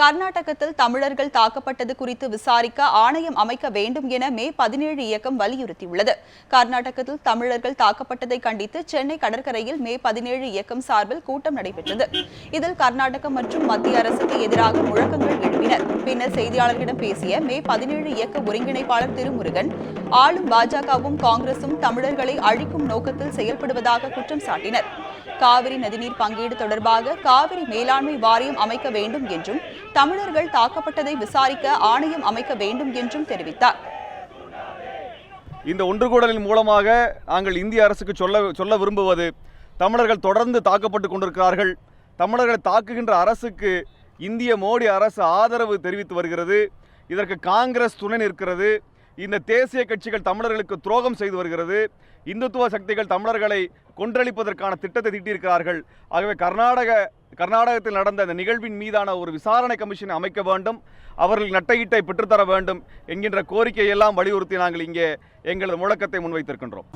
கர்நாடகத்தில் தமிழர்கள் தாக்கப்பட்டது குறித்து விசாரிக்க ஆணையம் அமைக்க வேண்டும் என மே பதினேழு இயக்கம் வலியுறுத்தியுள்ளது. கர்நாடகத்தில் தமிழர்கள் தாக்கப்பட்டதை கண்டித்து சென்னை கடற்கரையில் மே பதினேழு இயக்கம் சார்பில் கூட்டம் நடைபெற்றது. இதில் கர்நாடகம் மற்றும் மத்திய அரசுக்கு எதிராக முழக்கங்கள் எழுப்பினர். பின்னர் செய்தியாளர்களிடம் பேசிய மே பதினேழு இயக்க ஒருங்கிணைப்பாளர் திருமுருகன் ஆளும் பாஜகவும் காங்கிரசும் தமிழர்களை அழிக்கும் நோக்கத்தில் செயல்படுவதாக குற்றம் சாட்டினர். காவிரி நதிநீர் பங்கீடு தொடர்பாக காவிரி மேலாண்மை வாரியம் அமைக்க வேண்டும் என்றும் தமிழர்கள் தாக்கப்பட்டதை விசாரிக்க ஆணையம் அமைக்க வேண்டும் என்றும் தெரிவித்தார். இந்த ஒன்று கூடலின் மூலமாக நாங்கள் இந்திய அரசுக்கு சொல்ல சொல்ல விரும்புவது தமிழர்கள் தொடர்ந்து தாக்கப்பட்டு கொண்டிருக்கிறார்கள். தமிழர்களை தாக்குகின்ற அரசுக்கு இந்திய மோடி அரசு ஆதரவு தெரிவித்து வருகிறது. இதற்கு காங்கிரஸ் துணை நிற்கிறது. இந்த தேசிய கட்சிகள் தமிழர்களுக்கு துரோகம் செய்து வருகிறது. இந்துத்துவ சக்திகள் தமிழர்களை கொன்றளிப்பதற்கான திட்டத்தை தீட்டியிருக்கிறார்கள். ஆகவே கர்நாடக கர்நாடகத்தில் நடந்த இந்த நிகழ்வின் மீதான ஒரு விசாரணை கமிஷன் அமைக்க வேண்டும் அவர்கள் நட்டையீட்டை பெற்றுத்தர வேண்டும் என்கின்ற கோரிக்கையெல்லாம் வலியுறுத்தி நாங்கள் இங்கே எங்களது முழக்கத்தை முன்வைத்திருக்கின்றோம்.